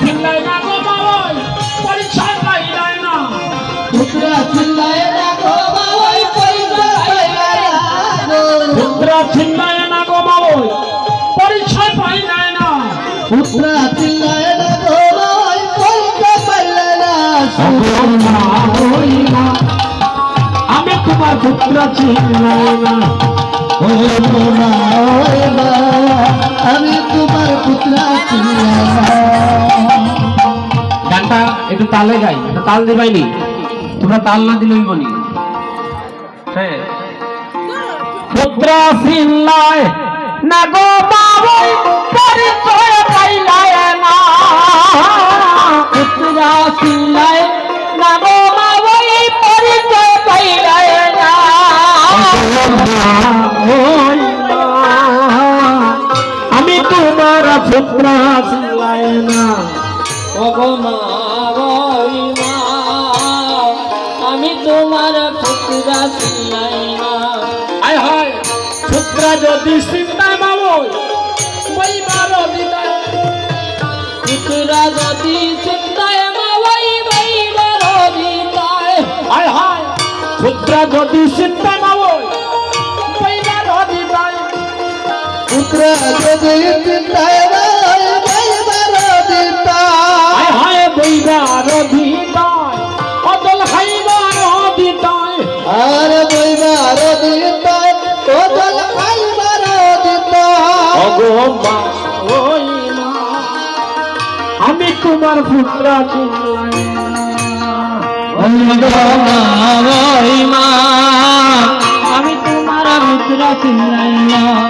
চিল্লায় না গো বাবাই পরিচয় পাইলাই না। পুত্রা চিল্লায় না গো বাবাই পরিচয় পাইলাই না পুত্রা আমি তোমার পুত্রা চিল্লায় আমি তোমার পুত্রা চিল্লায় একটু তালে গাই এটা তাল দিবাইনি তোমরা তাল না দিলেই বলি হ্যাঁ। চিল্লায় না গো বাবুই পরিচয় পাইলায় না। পুত্র চিল্লায় না গো বাবুই পরিচয় পাইলায় না। আমি তোমার পুত্র আমি তোমার পুত্রা ছিলাই না আয় হায় পুত্রা যদি চিন্তায় পুত্রা যদি চিন্তায় বাইবার আয় হায় পুত্রা যদি চিন্তায় বাবু ওই বারো যদি চিন্তায় ওই আমি তোমার পুত্র চিল্লাই মা আমি তোমার পুত্রা ছিলাই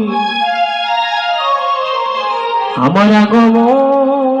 আমার আগমন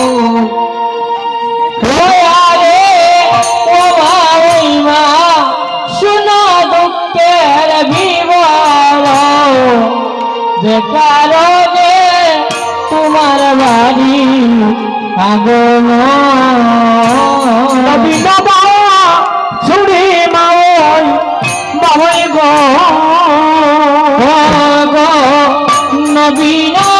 যে কারণে তোমার বাড়ি আগম ছুড়ি মাওই বাবাই গো। নবীন